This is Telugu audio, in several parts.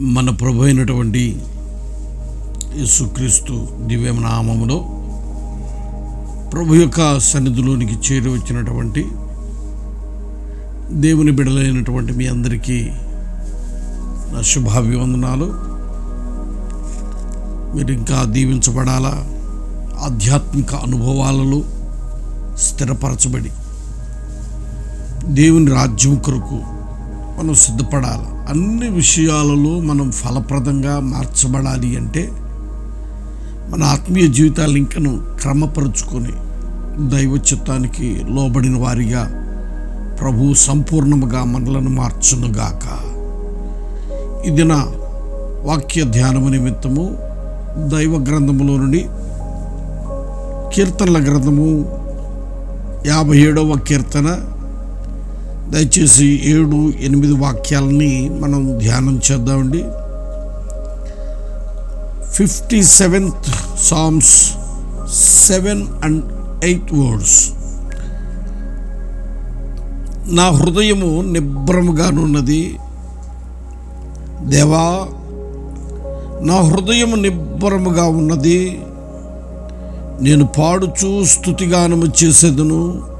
మన ప్రభు అయినటువంటి యేసుక్రీస్తు దివ్యనామములో ప్రభు యొక్క సన్నిధిలోనికి చేరి వచ్చినటువంటి దేవుని బిడలైనటువంటి మీ అందరికీ నా శుభాభివందనాలు. మీరు ఇంకా దీవించబడాలా? ఆధ్యాత్మిక అనుభవాలలో స్థిరపరచబడి దేవుని రాజ్యం కొరకు మనం సిద్ధపడాలి. అన్ని విషయాలలో మనం ఫలప్రదంగా మార్చబడాలి అంటే మన ఆత్మీయ జీవితాలు ఇంకను క్రమపరుచుకొని దైవ చిత్తానికి లోబడిన వారిగా ప్రభు సంపూర్ణముగా మనలను మార్చునుగాక. ఇది నా వాక్య ధ్యానము నిమిత్తము దైవ గ్రంథములో నుండి కీర్తనల గ్రంథము యాభై ఏడవ కీర్తన దయచేసి ఏడు ఎనిమిది వాక్యాలని మనం ధ్యానం చేద్దామండి. Fifty seventh psalms seven and eight words. నా హృదయము నిబ్రముగానున్నది. దేవా నా హృదయము నిబ్బరముగా ఉన్నది. నేను పాడుచూ స్థుతిగానము చేసేదను.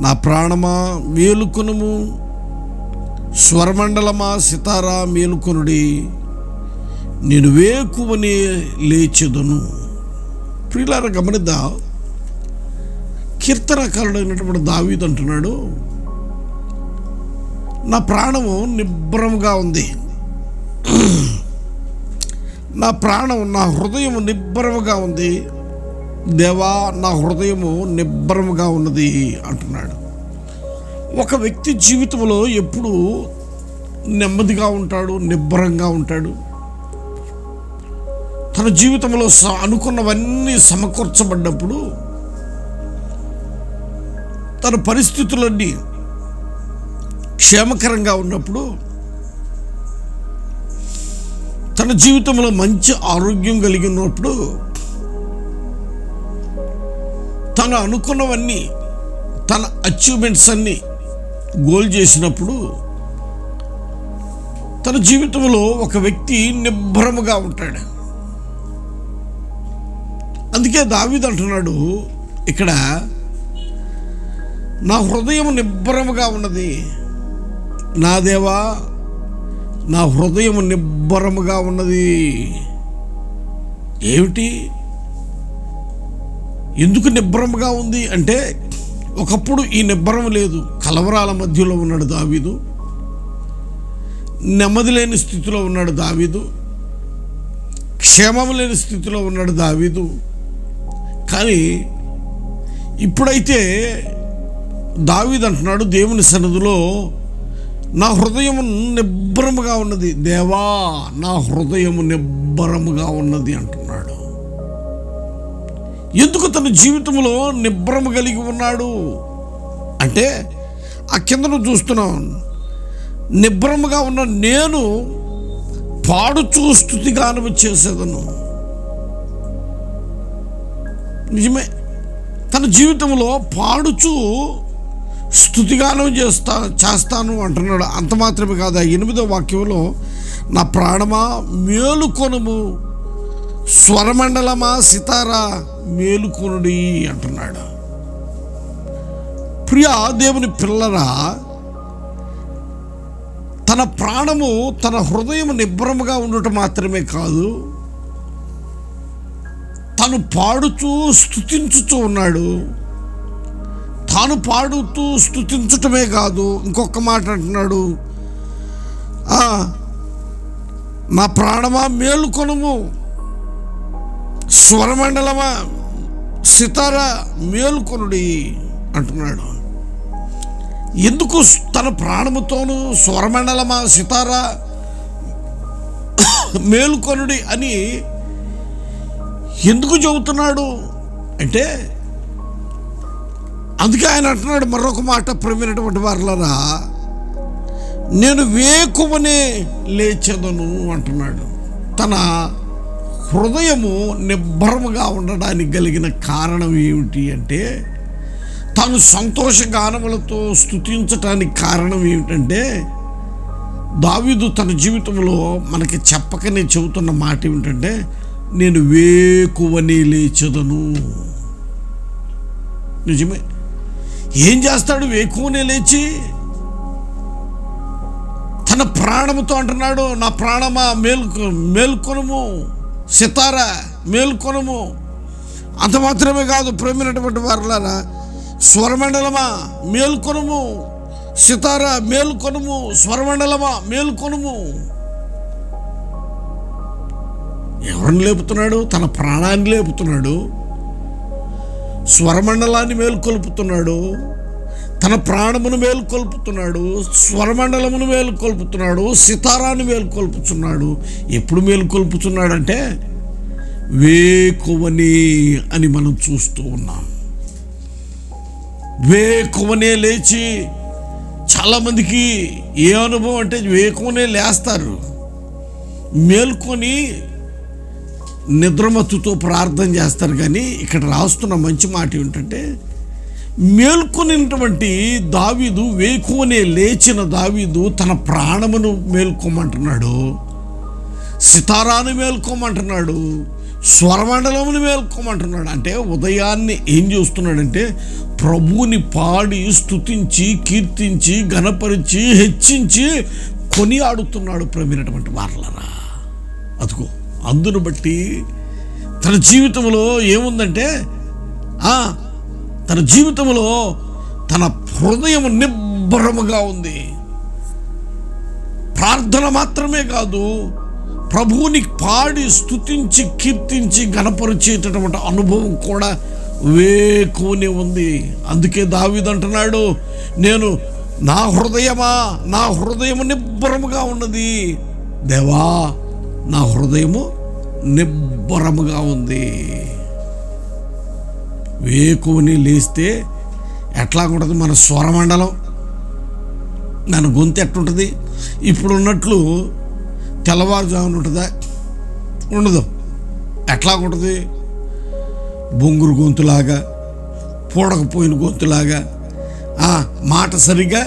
నా ప్రాణమా మేలుకొనుము. స్వరమండలమా సితారా మేలుకొనుడి. నేను వేకువని లేచెదను. ప్రియులార గమనిద్దా? కీర్తనకారుడైనటువంటి దావీదు అంటున్నాడు నా ప్రాణము నిబ్బరముగా ఉంది. నా ప్రాణం నా హృదయం నిబ్బరముగా ఉంది. దేవా నా హృదయము నిబ్బరముగా ఉన్నది అంటున్నాడు. ఒక వ్యక్తి జీవితంలో ఎప్పుడు నెమ్మదిగా ఉంటాడు నిబ్బరంగా ఉంటాడు. తన జీవితంలో అనుకున్నవన్నీ సమకూర్చబడ్డప్పుడు తన పరిస్థితులన్నీ క్షేమకరంగా ఉన్నప్పుడు తన జీవితంలో మంచి ఆరోగ్యం కలిగి ఉన్నప్పుడు తను అనుకున్నవన్నీ తన అచీవ్మెంట్స్ అన్నీ గోల్ చేసినప్పుడు తన జీవితంలో ఒక వ్యక్తి నిబ్బరముగా ఉంటాడు. అందుకే దావిద్ అంటున్నాడు ఇక్కడ నా హృదయం నిబ్బరముగా ఉన్నది. నా దేవా నా హృదయం నిబ్బరముగా ఉన్నది. ఏమిటి? ఎందుకు నిబ్బరంగా ఉంది అంటే ఒకప్పుడు ఈ నిబ్బరం లేదు. కలవరాల మధ్యలో ఉన్నాడు దావీదు. నెమ్మది లేని స్థితిలో ఉన్నాడు దావీదు. క్షేమం లేని స్థితిలో ఉన్నాడు దావీదు. కానీ ఇప్పుడైతే దావీదు అంటున్నాడు దేవుని సన్నిధిలో నా హృదయం నిబ్బరముగా ఉన్నది. దేవా నా హృదయం నిబ్బరముగా ఉన్నది అంటున్నాడు. తన జీవితంలో నిబ్రమ కలిగి ఉన్నాడు. అంటే ఆ కిందను చూస్తున్నాను నిబ్బరముగా ఉన్న నేను పాడుచూ స్థుతిగానము చేసేదను. నిజమే. తన జీవితంలో పాడుచూ స్థుతిగానం చేస్తా చేస్తాను అంటున్నాడు. అంత మాత్రమే కాదు ఎనిమిదో వాక్యంలో నా ప్రాణమా మేలుకొనము స్వరమండలమా సితారా? మేలుకొనుడి అంటున్నాడు. ప్రియా దేవుని పిల్లరా తన ప్రాణము తన హృదయం నిబ్రముగా ఉండటం మాత్రమే కాదు తను పాడుతూ స్థుతించుతూ ఉన్నాడు. తాను పాడుతూ స్థుతించటమే కాదు ఇంకొక మాట అంటున్నాడు. నా ప్రాణమా మేలుకొనుము స్వరమండలమా? సితార మేలుకొనుడి అంటున్నాడు. ఎందుకు తన ప్రాణముతోనూ స్వరమండలమా సితార మేలుకొనుడి అని ఎందుకు చెబుతున్నాడు? అంటే అందుకే ఆయన అంటున్నాడు మరొక మాట ప్రమినటువంటి వారులరా నేను వేకువనే లేచెదను అంటున్నాడు. తన హృదయము నిబ్బరముగా ఉండడానికి కలిగిన కారణం ఏమిటి అంటే తాను సంతోష గానములతో స్థుతించటానికి కారణం ఏమిటంటే దావీదు తన జీవితంలో మనకి చెప్పకనే చెబుతున్న మాట ఏమిటంటే నేను వేకువని లేచదను. నిజమే? ఏం చేస్తాడు? వేకువనే లేచి తన ప్రాణముతో అంటున్నాడు నా ప్రాణమా? మేల్కొ మేల్కొనము. సితార మేల్కొనము. అంత మాత్రమే కాదు ప్రేమైనటువంటి వారులారా స్వరమండలమా మేల్కొనము. సితార మేల్కొనుము స్వరమండలమా మేల్కొనుము. ఎవరిని లేపుతున్నాడు? తన ప్రాణాన్ని లేపుతున్నాడు. స్వరమండలాన్ని మేల్కొల్పుతున్నాడు. తన ప్రాణమును మేలుకొల్పుతున్నాడు స్వరమండలమును మేలుకొల్పుతున్నాడు సితారాన్ని మేలుకొల్పుతున్నాడు. ఎప్పుడు మేలుకొల్పుతున్నాడంటే వేకువనే అని మనం చూస్తూ ఉన్నాం. వేకువనే లేచి చాలామందికి ఏ అనుభవం అంటే వేకువనే లేస్తారు. మేల్కొని నిద్రమత్తుతో ప్రార్థన చేస్తారు కానీ ఇక్కడ రాస్తున్న మంచి మాట ఏమిటంటే మేల్కొనినటువంటి దావీదు వేకునే లేచిన దావీదు తన ప్రాణమును మేల్కోమంటున్నాడు సితారాను మేల్కోమంటున్నాడు స్వరమండలమును మేల్కోమంటున్నాడు అంటే ఉదయాన్నే ఏం చేస్తున్నాడంటే ప్రభువుని పాడి స్తుతించి కీర్తించి గణపరిచి హెచ్చించి కొనియాడుతున్నాడు ప్రమినటువంటి వార్లరా. అదిగో అందును బట్టి తన జీవితంలో ఏముందంటే ఆ, తన జీవితంలో తన హృదయం నిబ్బరముగా ఉంది. ప్రార్థన మాత్రమే కాదు ప్రభువుని పాడి స్తుతించి కీర్తించి గణపరిచేటటువంటి అనుభవం కూడా వేకుని ఉంది. అందుకే దావీదు అంటున్నాడు నేను నా హృదయమా? నా హృదయము నిబ్బరముగా ఉన్నది. దేవా నా హృదయము నిబ్బరముగా ఉంది. వేకుని లేస్తే ఎట్లా ఉంటుంది మన స్వరమండలం? మన గొంతు ఎట్టుంటుంది? ఇప్పుడు ఉన్నట్లు తెల్లవారుజామున ఉంటుందా? ఉండదు. ఎట్లా ఉంటుంది? బొంగురు గొంతులాగా పూడకపోయిన గొంతులాగా మాట సరిగా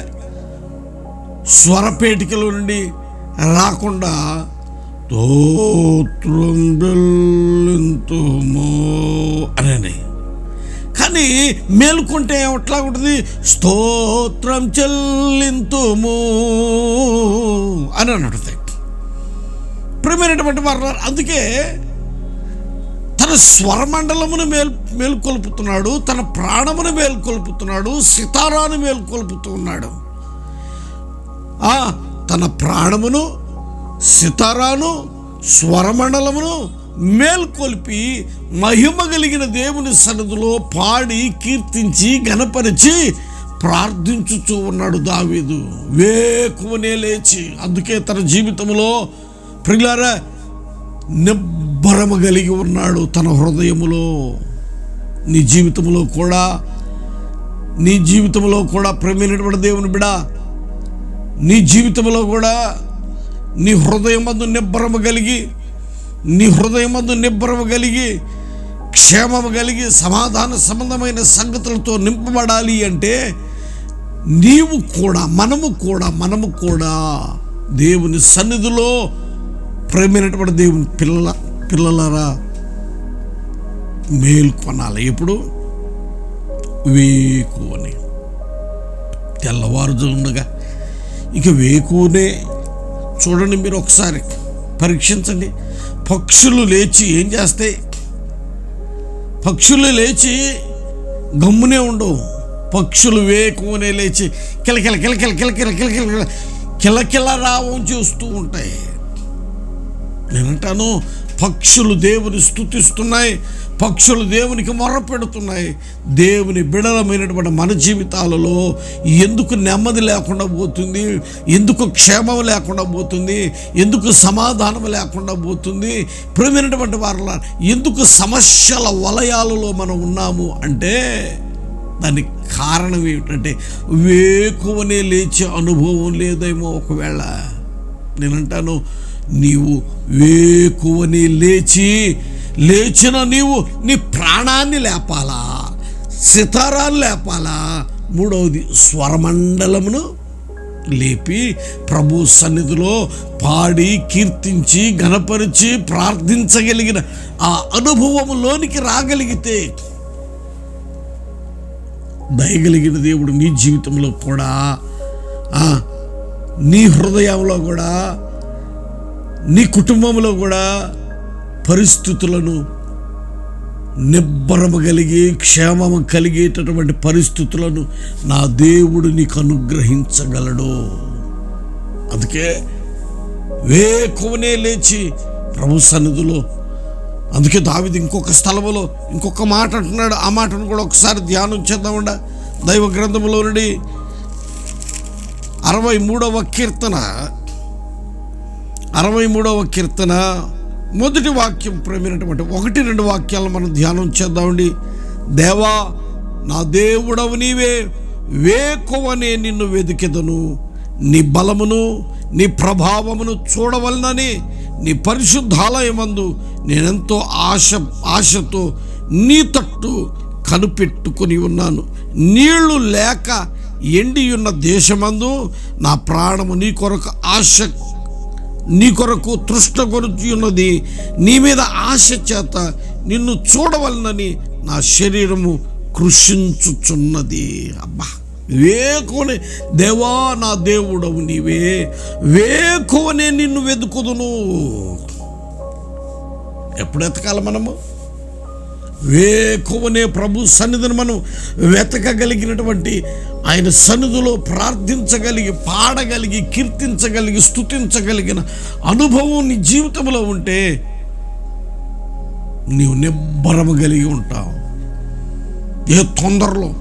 స్వరపేటికల నుండి రాకుండా తోత్రం బెల్లింతుమో అనే కానీ మేలుకుంటే ఎట్లా ఉంటుంది స్తోత్రం చెల్లింతుము అని అన్నట్టు ప్రియమైనటువంటి వారు అందుకే తన స్వరమండలమును మేల్ మేల్కొల్పుతున్నాడు తన ప్రాణమును మేల్కొల్పుతున్నాడు సితారాను మేల్కొల్పుతూ ఉన్నాడు ఆ, తన ప్రాణమును సితారాను స్వరమండలమును మేల్కొల్పి మహిమ కలిగిన దేవుని సన్నిధిలో పాడి కీర్తించి గణపరిచి ప్రార్థించుచూ ఉన్నాడు దావీదు. వేకువనే లేచి అందుకే తన జీవితంలో ప్రియులారా నిబ్బరము కలిగి ఉన్నాడు తన హృదయములో. నీ జీవితంలో కూడా నీ జీవితంలో కూడా ప్రేమైనటువంటి దేవుని బిడ నీ జీవితంలో కూడా నీ హృదయం అందు నిబ్బరము కలిగి నీ హృదయమందు నిబ్బరము కలిగి క్షేమము కలిగి సమాధాన సంబంధమైన సంగతులతో నింపబడాలి అంటే నీవు కూడా మనము కూడా మనము కూడా దేవుని సన్నిధిలో ప్రేమైనటువంటి దేవుని పిల్లల పిల్లలరా మేల్కొనాలి. ఎప్పుడు? వేకువని. అని ఇక వేకునే చూడండి మీరు ఒకసారి పరీక్షించండి. పక్షులు లేచి ఏం చేస్తాయి పక్షులు లేచి గమ్మునే ఉండవు పక్షులు వేకునే లేచి కిలకిల కిలకిల కిలకిల కిలకిల కిలకిల రావం చేస్తూ ఉంటాయి నేను అంటాను పక్షులు దేవుని స్తుతిస్తున్నాయి పక్షులు దేవునికి మొరపెడుతున్నాయి. దేవుని బిడలమైనటువంటి మన జీవితాలలో ఎందుకు నెమ్మది లేకుండా పోతుంది ఎందుకు క్షేమం లేకుండా పోతుంది ఎందుకు సమాధానం లేకుండా పోతుంది ప్రేమైనటువంటి వారిలా ఎందుకు సమస్యల వలయాలలో మనం ఉన్నాము అంటే దానికి కారణం ఏమిటంటే వేకువనే లేచే అనుభవం లేదేమో ఒకవేళ. నేనంటాను నీవు వేకువని లేచి లేచిన నీవు నీ ప్రాణాన్ని లేపాలా? సితారాన్ని లేపాలా? మూడవది స్వరమండలమును లేపి ప్రభు సన్నిధిలో పాడి కీర్తించి గణపరిచి ప్రార్థించగలిగిన ఆ అనుభవములోనికి రాగలిగితే దయగలిగిన దేవుడు నీ జీవితంలో కూడా నీ హృదయంలో కూడా నీ కుటుంబంలో కూడా పరిస్థితులను నిబ్బరము కలిగి క్షేమము కలిగేటటువంటి పరిస్థితులను నా దేవుడు నీకు అనుగ్రహించగలడు. అందుకే వేకువనే లేచి ప్రభు సన్నిధిలో అందుకే దావిది ఇంకొక స్థలములో ఇంకొక మాట అంటున్నాడు. ఆ మాటను కూడా ఒకసారి ధ్యానం చేద్దామండ దైవ గ్రంథములో నుండి అరవై మూడవ కీర్తన అరవై మూడవ కీర్తన మొదటి వాక్యం ప్రేమైనటువంటి ఒకటి రెండు వాక్యాలను మనం ధ్యానం చేద్దామండి దేవా నా దేవుడవు నీవే వేకువనే నిన్ను వెతికెదను నీ బలమును నీ ప్రభావమును చూడవలనని నీ పరిశుద్ధాలయమందు నేనెంతో ఆశ ఆశతో నీ తట్టు కనిపెట్టుకొని ఉన్నాను. నీళ్ళు లేక ఎండియున్న దేశమందు నా ప్రాణము నీ కొరకు ఆశ నీ కొరకు తృష్ణ కొరుచి ఉన్నది నీ మీద ఆశ చేత నిన్ను చూడవలనని నా శరీరము కృషించుచున్నది. అబ్బా! వేకువనే దేవా నా దేవుడవు నీవే. వేకువనే నిన్ను వెతుకుదును. ఎప్పుడు ఎతకాలి మనము? వేకువనే ప్రభు సన్నిధిని మనం వెతకగలిగినటువంటి ఆయన సన్నిధిలో ప్రార్థించగలిగి పాడగలిగి కీర్తించగలిగి స్తుతించగలిగిన అనుభవం నీ జీవితంలో ఉంటే నీవు నిబ్బరము కలిగి ఉంటావు. ఏ తొందరలో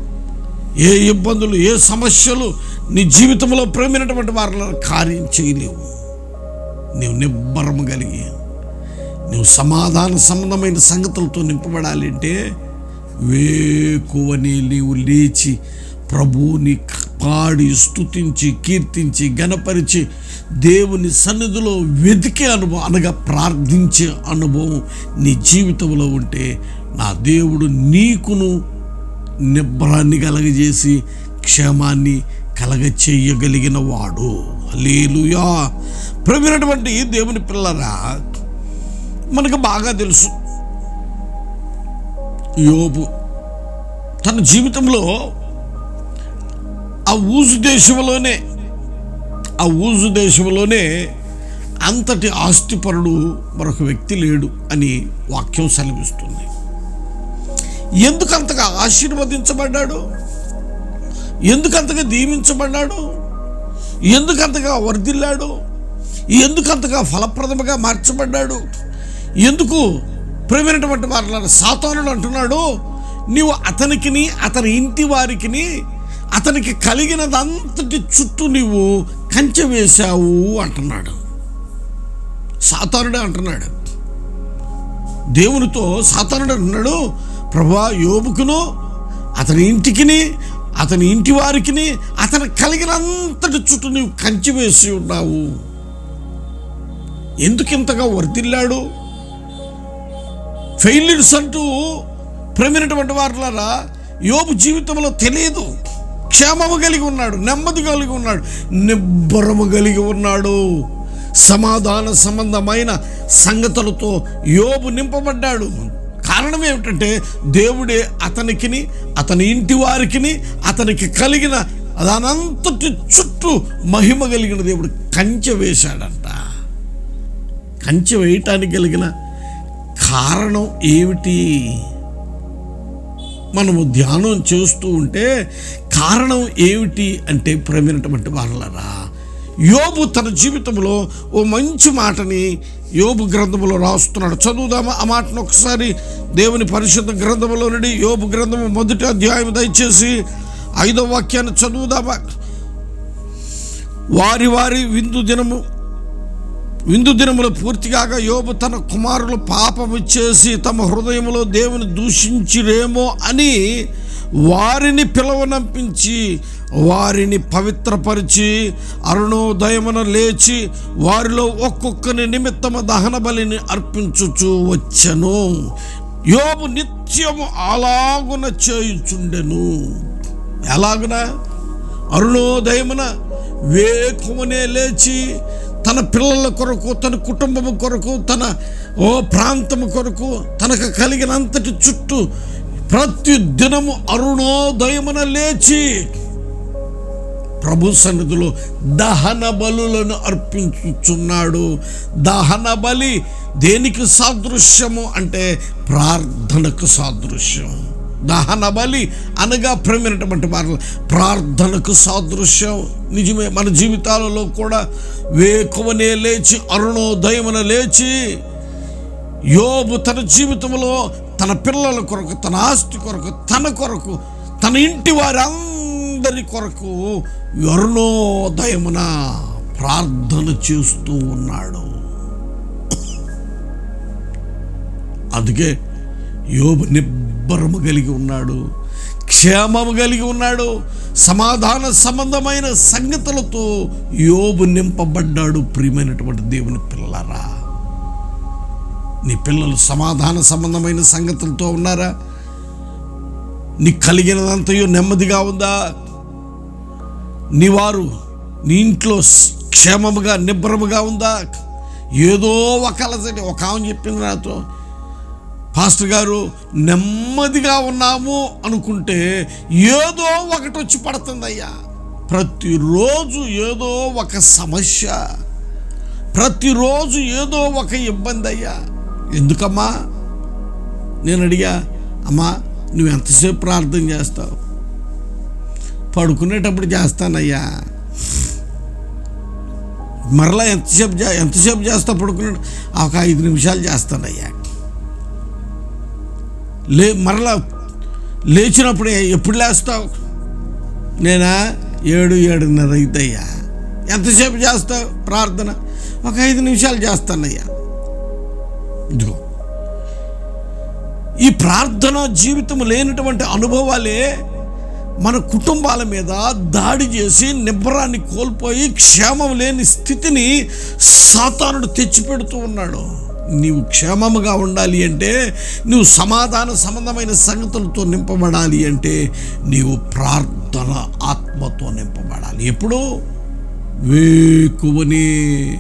ఏ ఇబ్బందులు ఏ సమస్యలు నీ జీవితంలో ప్రేమైనటువంటి వారిలో కార్యం చేయలేవు. నీవు నిబ్బరము కలిగి నువ్వు సమాధాన సంబంధమైన సంగతులతో నింపబడాలి అంటే వేకువని నీవు లేచి ప్రభువుని పాడి స్తుతించి కీర్తించి గణపరిచి దేవుని సన్నిధిలో వెతికే అనుభవం అనగా ప్రార్థించే అనుభవం నీ జీవితంలో ఉంటే నా దేవుడు నీకును నిబ్బరాన్ని కలగజేసి క్షేమాన్ని కలగ చెయ్యగలిగిన వాడు. లేలుయా ప్రవీణటువంటి దేవుని పిల్లరా మనకు బాగా తెలుసు. యోబు తన జీవితంలో ఆ ఊజు దేశంలోనే ఆ ఊజు దేశంలోనే అంతటి ఆస్తిపరుడు మరొక వ్యక్తి లేడు అని వాక్యం సెలవిస్తుంది. ఎందుకంతగా ఆశీర్వదించబడ్డాడు? ఎందుకంతగా దీవించబడ్డాడు? ఎందుకంతగా వర్ధిల్లాడు? ఎందుకంతగా ఫలప్రదముగా మార్చబడ్డాడు? ఎందుకు ప్రేమైనటువంటి వారు సాతానుడు అంటున్నాడు నీవు అతనికిని అతని ఇంటి వారికిని అతనికి కలిగినదంతటి చుట్టూ నీవు కంచె వేశావు అంటున్నాడు. సాతానుడే అంటున్నాడు. దేవునితో సాతానుడు అంటున్నాడు ప్రభా యోబుకును అతని ఇంటికిని అతని ఇంటి వారికిని అతను కలిగినంతటి చుట్టూ నీవు కంచి వేసి ఉన్నావు. ఎందుకు ఇంతగా వర్దిల్లాడు ఫెయిల్యూర్స్ అంటూ ప్రమినటువంటి వారులారా యోబు జీవితంలో తెలియదు. క్షేమము కలిగి ఉన్నాడు నెమ్మది కలిగి ఉన్నాడు నిబ్బరము కలిగి ఉన్నాడు. సమాధాన సంబంధమైన సంగతులతో యోబు నింపబడ్డాడు. కారణం ఏమిటంటే దేవుడే అతనికిని అతని ఇంటి వారికిని అతనికి కలిగిన దానంతటి చుట్టూ మహిమ కలిగిన దేవుడు కంచె వేశాడంట. కంచె వేయటానికి కలిగిన కారణం ఏమిటి? మనము ధ్యానం చేస్తూ ఉంటే కారణం ఏమిటి అంటే ప్రేమైనటువంటి వాళ్ళరా? యోబు తన జీవితంలో ఓ మంచి మాటని యోబు గ్రంథంలో రాస్తున్నాడు. చదువుదామా ఆ మాటను ఒకసారి? దేవుని పరిశుద్ధ గ్రంథంలో నుండి యోబు గ్రంథము మొదటి అధ్యాయం దయచేసి ఐదో వాక్యాన్ని చదువుదామా? వారి వారి విందు దినము విందు దినములు పూర్తిగాక యోబు తన కుమారులు పాపము చేసి తమ హృదయంలో దేవుని దూషించిరేమో అని వారిని పిలవనంపించి వారిని పవిత్రపరిచి అరుణోదయమున లేచి వారిలో ఒక్కొక్కని నిమిత్తము దహన బలిని అర్పించుచూ వచ్చెను. యోబు నిత్యము అలాగున చేయుచుండెను. ఎలాగున? అరుణోదయమున వేకువనే లేచి తన పిల్లల కొరకు తన కుటుంబం కొరకు తన ఓ ప్రాంతం కొరకు తనకు కలిగినంతటి చుట్టూ ప్రతి దినము అరుణోదయమున లేచి ప్రభు సన్నిధిలో దహన బలులను అర్పించుచున్నాడు. దహన బలి దేనికి సాదృశ్యము అంటే ప్రార్థనకు సాదృశ్యం. దహన బలి అనగా ప్రేమైనటువంటి వారు ప్రార్థనకు సాదృశ్యం. నిజమే మన జీవితాలలో కూడా వేకువనే లేచి అరుణోదయమున లేచి యోబు తన జీవితంలో తన పిల్లల కొరకు తన ఆస్తి కొరకు తన కొరకు తన ఇంటి వారి అందరి కొరకు వరుణోదయమున ప్రార్థన చేస్తూ ఉన్నాడు. అందుకే యోబు నిబ్బరము కలిగి ఉన్నాడు క్షేమము కలిగి ఉన్నాడు సమాధాన సంబంధమైన సంగతులతో యోబు నింపబడ్డాడు ప్రియమైనటువంటి దేవుని పిల్లరా నీ పిల్లలు సమాధాన సంబంధమైన సంగతులతో ఉన్నారా? నీకు కలిగినదంతయో నెమ్మదిగా ఉందా? నీ వారు నీ ఇంట్లో క్షేమముగా నిబ్బరముగా ఉందా? ఏదో ఒక ఒక ఆమె చెప్పింది నాతో. పాస్టర్ గారు నెమ్మదిగా ఉన్నాము అనుకుంటే ఏదో ఒకటి వచ్చి పడుతుందయ్యా. ప్రతిరోజు ఏదో ఒక సమస్య. ప్రతిరోజు ఏదో ఒక ఇబ్బంది అయ్యా ఎందుకమ్మా? నేను అడిగా అమ్మా నువ్వు ఎంతసేపు ప్రార్థన చేస్తావు? పడుకునేటప్పుడు చేస్తానయ్యా. మరలా ఎంతసేపు ఎంతసేపు చేస్తా పడుకునే ఒక ఐదు నిమిషాలు చేస్తానయ్యా. లే మరలా లేచినప్పుడు ఎప్పుడు లేస్తావు? నేనా? ఏడు ఏడున్నర అవుతాయ్యా ఎంతసేపు చేస్తావు ప్రార్థన? ఒక ఐదు నిమిషాలు చేస్తానయ్యా. ఇదిగో. ఈ ప్రార్థన జీవితం లేనటువంటి అనుభవాలే మన కుటుంబాల మీద దాడి చేసి నిబ్బరాన్ని కోల్పోయి క్షేమం లేని స్థితిని సాతానుడు తెచ్చిపెడుతూ ఉన్నాడు. నీవు క్షేమముగా ఉండాలి అంటే నువ్వు సమాధాన సంబంధమైన సంగతులతో నింపబడాలి అంటే నీవు ప్రార్థన ఆత్మతో నింపబడాలి. ఎప్పుడు? వేకువని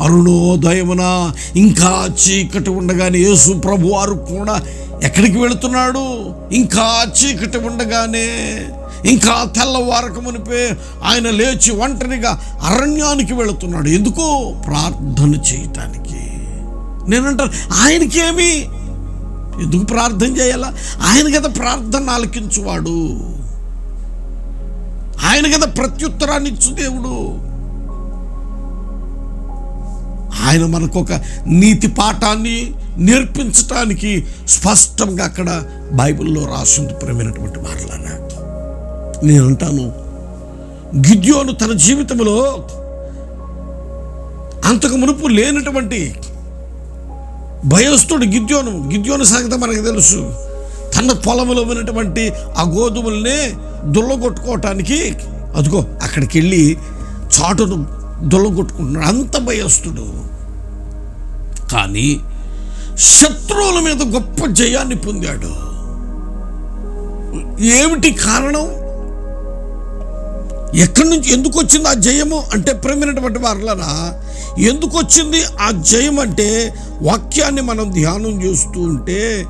అరుణోదయమున ఇంకా చీకటి ఉండగానే యేసు ప్రభు వారు కూడా ఎక్కడికి వెళుతున్నాడు? ఇంకా చీకటి ఉండగానే ఇంకా తెల్లవారకమునిపే ఆయన లేచి ఒంటరిగా అరణ్యానికి వెళుతున్నాడు. ఎందుకు? ప్రార్థన చేయటానికి. నేనంటాను ఆయనకేమి? ఎందుకు ప్రార్థన చేయాలా? ఆయన కదా ప్రార్థన ఆలకించువాడు. ఆయన కదా ప్రత్యుత్తరాన్ని ఇచ్చు దేవుడు. ఆయన మనకు ఒక నీతి పాఠాన్ని నేర్పించటానికి స్పష్టంగా అక్కడ బైబిల్లో రాసింది ప్రేమైనటువంటి మాటలన్నా నేను అంటాను గిద్యోను తన జీవితంలో అంతకు మునుపు లేనటువంటి భయస్తుడు గిద్యోను గిద్యోను సంగతి మనకు తెలుసు. తన పొలంలో ఉన్నటువంటి ఆ గోధుమల్ని దుల్లగొట్టుకోవటానికి అదిగో అక్కడికి వెళ్ళి చాటును దొల్లగొట్టుకుంటున్నాడు అంత భయస్తుడు. కానీ శత్రువుల మీద గొప్ప జయాన్ని పొందాడు. ఏమిటి కారణం? ఎక్కడి నుంచి ఎందుకు వచ్చింది ఆ జయము అంటే ప్రేమైనటువంటి వారులరా ఎందుకు వచ్చింది ఆ జయం అంటే వాక్యాన్ని మనం ధ్యానం చేస్తూ ఉంటే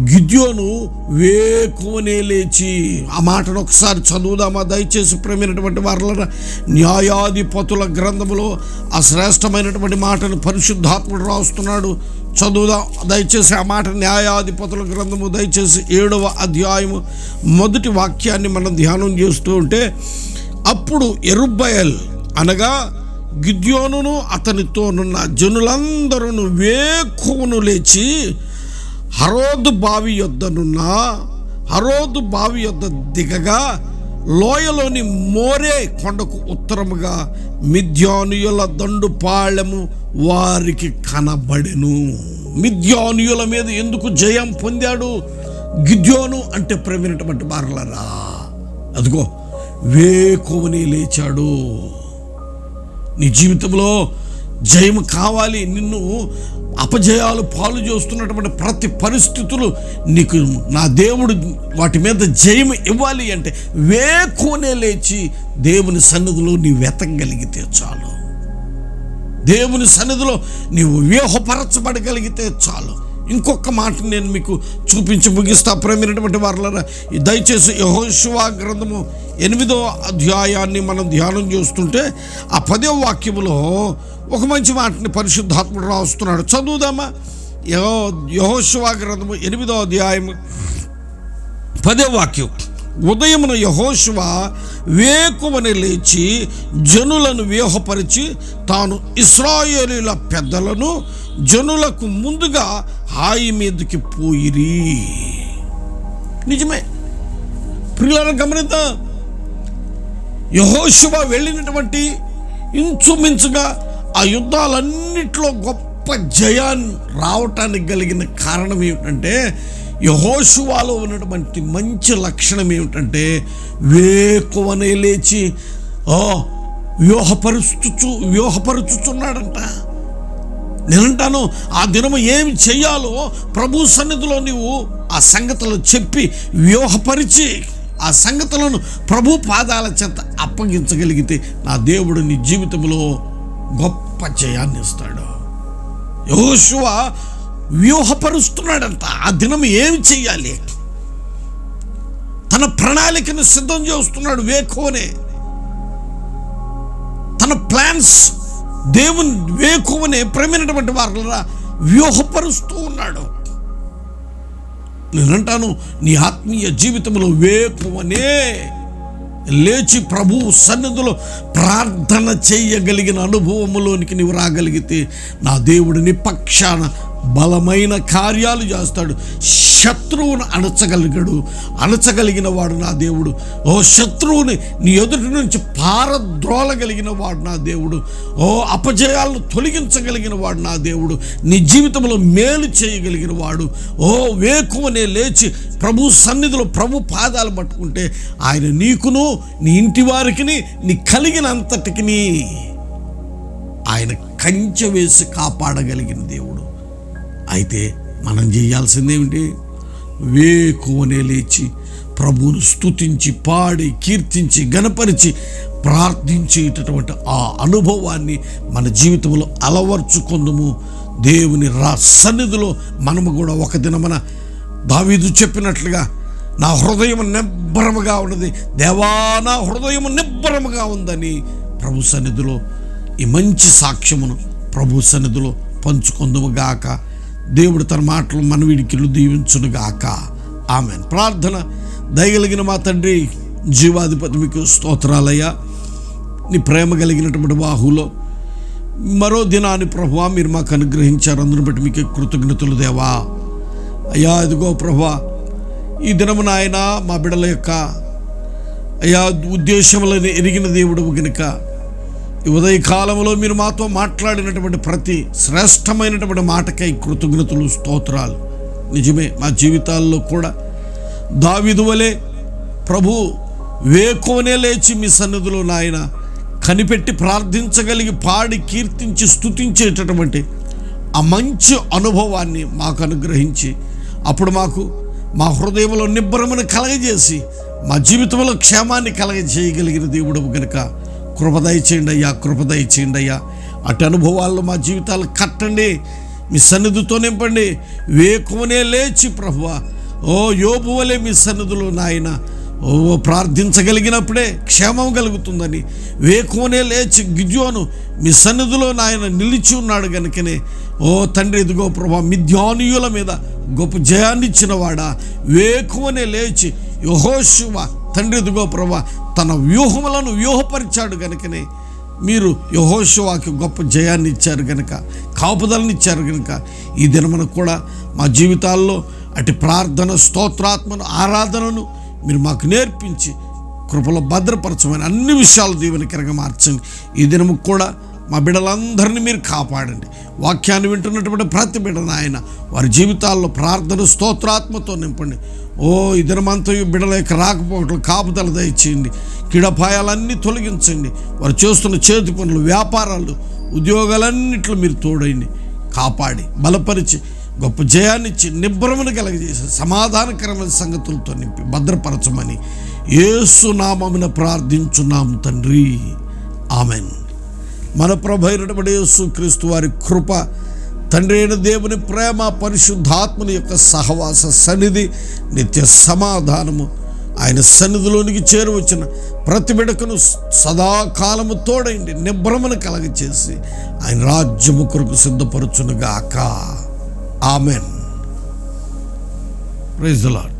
గిద్యోను వేకువనే లేచి ఆ మాటను ఒకసారి చదువుదామా? దయచేసి ప్రేమైనటువంటి వారులరా న్యాయాధిపతుల గ్రంథములో ఆ శ్రేష్టమైనటువంటి మాటను పరిశుద్ధాత్ముడు రాస్తున్నాడు. చదువుదాం. దయచేసి ఆ మాట న్యాయాధిపతుల గ్రంథము దయచేసి ఏడవ అధ్యాయము మొదటి వాక్యాన్ని మనం ధ్యానం చేస్తూ ఉంటే అప్పుడు ఎరుబ్బయల్ అనగా గిద్యోనును అతనితోనున్న జనులందరూ వేకువను లేచి హరోదు బావి యొద్దనున్న హరోదు బావి యొద్ద దిగగా లోయలోని మోరే కొండకు ఉత్తరముగా మిథ్యానుయుల దండుపాళెము వారికి కనబడెను. మిథ్యానుయుల మీద ఎందుకు జయం పొందాడు? గిద్యోను అంటే ప్రవీణటువంటి బారలరా. అదిగో వేకువని లేచాడు. నీ జీవితంలో జయం కావాలి. నిన్ను అపజయాలు పాలు చేస్తున్నటువంటి ప్రతి పరిస్థితులు నీకు నా దేవుడు వాటి మీద జయం ఇవ్వాలి అంటే వేకోనే లేచి దేవుని సన్నిధిలో నీ వెతకగలిగితే చాలు. దేవుని సన్నిధిలో నీవు వ్యూహపరచబడగలిగితే చాలు. ఇంకొక మాట నేను మీకు చూపించి ముగిస్తా. ప్రేమైనటువంటి వారులరా దయచేసి యహోశివా గ్రంథము ఎనిమిదో అధ్యాయాన్ని మనం ధ్యానం చేస్తుంటే ఆ పదో వాక్యములో ఒక మంచి మాటని పరిశుద్ధాత్ముడు రాస్తున్నాడు. చదువుదామా? యహో యహోశివా గ్రంథము ఎనిమిదో అధ్యాయము పదే వాక్యం. ఉదయమున యహోశివ వేకువని లేచి జనులను వ్యూహపరిచి తాను ఇస్రాయేలీల పెద్దలను జనులకు ముందుగా హాయి మీదకి పోయిరి. నిజమే. ప్రియులను గమనిద్దాం? యహోశివ వెళ్ళినటువంటి ఇంచుమించుగా ఆ యుద్ధాలన్నిట్లో గొప్ప జయాన్ని రావటానికి కలిగిన కారణం ఏమిటంటే యహోశువాలో ఉన్నటువంటి మంచి లక్షణం ఏమిటంటే వేకువనే లేచి ఓ వ్యూహపరుచు వ్యూహపరుచుతున్నాడంట నేనంటాను ఆ దినము ఏమి చేయాలో ప్రభు సన్నిధిలో నీవు ఆ సంగతులు చెప్పి వ్యూహపరిచి ఆ సంగతులను ప్రభు పాదాల చెంత అప్పగించగలిగితే నా దేవుడు నీ జీవితంలో గొప్ప జయాన్ని ఇస్తాడు. యోశువ వ్యూహపరుస్తున్నాడంట. ఆ దినం ఏమి చెయ్యాలి? తన ప్రణాళికను సిద్ధం చేస్తున్నాడు వేకోనే తన ప్లాన్స్ దేవుని వేకువనే ప్రేమైనటువంటి వారులరా వ్యూహపరుస్తూ ఉన్నాడు. నేనంటాను నీ ఆత్మీయ జీవితంలో వేకువనే. లేచి ప్రభు సన్నిధిలో ప్రార్థన చేయగలిగిన అనుభవములోనికి నీవు రాగలిగితే నా దేవుడిని పక్షాన బలమైన కార్యాలు చేస్తాడు. శత్రువును అణచగలిగాడు. అణచగలిగిన వాడు నా దేవుడు. ఓ శత్రువుని నీ ఎదుటి నుంచి పారద్రోలగలిగిన వాడు నా దేవుడు. ఓ అపజయాలను తొలగించగలిగిన వాడు నా దేవుడు. నీ జీవితంలో మేలు చేయగలిగిన వాడు. ఓ వేకువనే లేచి ప్రభు సన్నిధిలో ప్రభు పాదాలు పట్టుకుంటే ఆయన నీకును నీ ఇంటి వారికి నీ కలిగినంతటికి ఆయన కంచె వేసి కాపాడగలిగిన దేవుడు. అయితే మనం చేయాల్సిందేమిటి? వేకువనే లేచి ప్రభువును స్తుతించి పాడి కీర్తించి గణపరిచి ప్రార్థించేటటువంటి ఆ అనుభవాన్ని మన జీవితంలో అలవర్చుకుందుము. దేవుని రా సన్నిధిలో మనము కూడా ఒక దినమన దావీదు చెప్పినట్లుగా నా హృదయం నిబ్బరముగా ఉన్నది. దేవా నా హృదయం నిబ్బరముగా ఉందని ప్రభు సన్నిధిలో ఈ మంచి సాక్ష్యమును ప్రభు సన్నిధిలో పంచుకుందుము గాక. దేవుడు తన మాటలు మనవిడికిలు దీవించునుగాక. ఆమె ప్రార్థన దయగలిగిన మా తండ్రి జీవాధిపతి మీకు స్తోత్రాలయ్యా. నీ ప్రేమ కలిగినటువంటి బాహులో మరో దినాన్ని ప్రభు మీరు మాకు అనుగ్రహించారు. అందును బట్టి మీకు కృతజ్ఞతలు దేవా. అయ్యా ఇదిగో ప్రభా ఈ దినము నాయన మా బిడల యొక్క అయ్యా ఉద్దేశములను ఎరిగిన దేవుడు గనుక ఉదయ కాలంలో మీరు మాతో మాట్లాడినటువంటి ప్రతి శ్రేష్టమైనటువంటి మాటకై కృతజ్ఞతలు స్తోత్రాలు. నిజమే మా జీవితాల్లో కూడా దావిదు వలె ప్రభు వేకోనే లేచి మీ సన్నిధిలో నాయన కనిపెట్టి ప్రార్థించగలిగి పాడి కీర్తించి స్థుతించేటటువంటి ఆ మంచి అనుభవాన్ని మాకు అనుగ్రహించి అప్పుడు మాకు మా హృదయంలో నిబ్బరమును కలగజేసి మా జీవితంలో క్షేమాన్ని కలగజేయగలిగిన దేవుడు గనుక కృపదయ చేయండి అయ్యా కృపదయ చేయండి అయ్యా. అటు అనుభవాల్లో మా జీవితాలు కట్టండి మీ సన్నిధితో నింపండి. వేకువనే లేచి ప్రభువ ఓ యోబు వలె మీ సన్నిధిలో నాయన ఓ ప్రార్థించగలిగినప్పుడే క్షేమం కలుగుతుందని. వేకువనే లేచి గిద్యోను మీ సన్నిధిలో నాయన నిలిచి ఉన్నాడు గనుకనే. ఓ తండ్రి ఇదిగో ప్రభా మిథ్యానుయుల మీద గొప్ప జయాన్నిచ్చినవాడా. వేకువనే లేచి యహోశివ తండ్రి ఇదిగో ప్రభా తన వ్యూహములను వ్యూహపరిచాడు కనుకనే మీరు యహోశివాకి గొప్ప జయాన్ని ఇచ్చారు కనుక కాపుదలని ఇచ్చారు కనుక ఈ దినమున కూడా మా జీవితాల్లో అటు ప్రార్థన స్తోత్రాత్మను ఆరాధనను మీరు మాకు నేర్పించి కృపలో భద్రపరచమని అన్ని విషయాలు దీవెనకరంగా మార్చండి. ఈ దినము కూడా మా బిడ్డలందరినీ మీరు కాపాడండి. వాక్యాన్ని వింటున్నటువంటి ప్రతి బిడ్డను ఆయన వారి జీవితాల్లో ప్రార్థన స్తోత్రాత్మతో నింపండి. ఓ ఈ దినమంతయు బిడ్డల యొక్క రాకపోకలు కాపుదల దయచేయండి. కిడపాయాలన్నీ తొలగించండి. వారు చేస్తున్న చేతి పనులు వ్యాపారాలు ఉద్యోగాలన్నింటిలో మీరు తోడైంది కాపాడి బలపరిచి గొప్ప జయాన్నిచ్చి నిబ్రమను కలగజేసి సమాధానకరమైన సంగతులతో నింపి భద్రపరచమని ఏసునామమున ప్రార్థించున్నాము తండ్రి. ఆమెను. మన ప్రభైనటువంటి యేసు క్రీస్తు వారి కృప తండ్రి అయిన దేవుని ప్రేమ పరిశుద్ధాత్మని యొక్క సహవాస సన్నిధి నిత్య సమాధానము. ఆయన సన్నిధిలోనికి చేరువచ్చిన ప్రతి బిడకను సదాకాలము తోడైండి నిభ్రమను కలగచేసి ఆయన రాజ్యము కొరకు సిద్ధపరచునుగాక. ఆమెన్. Praise lord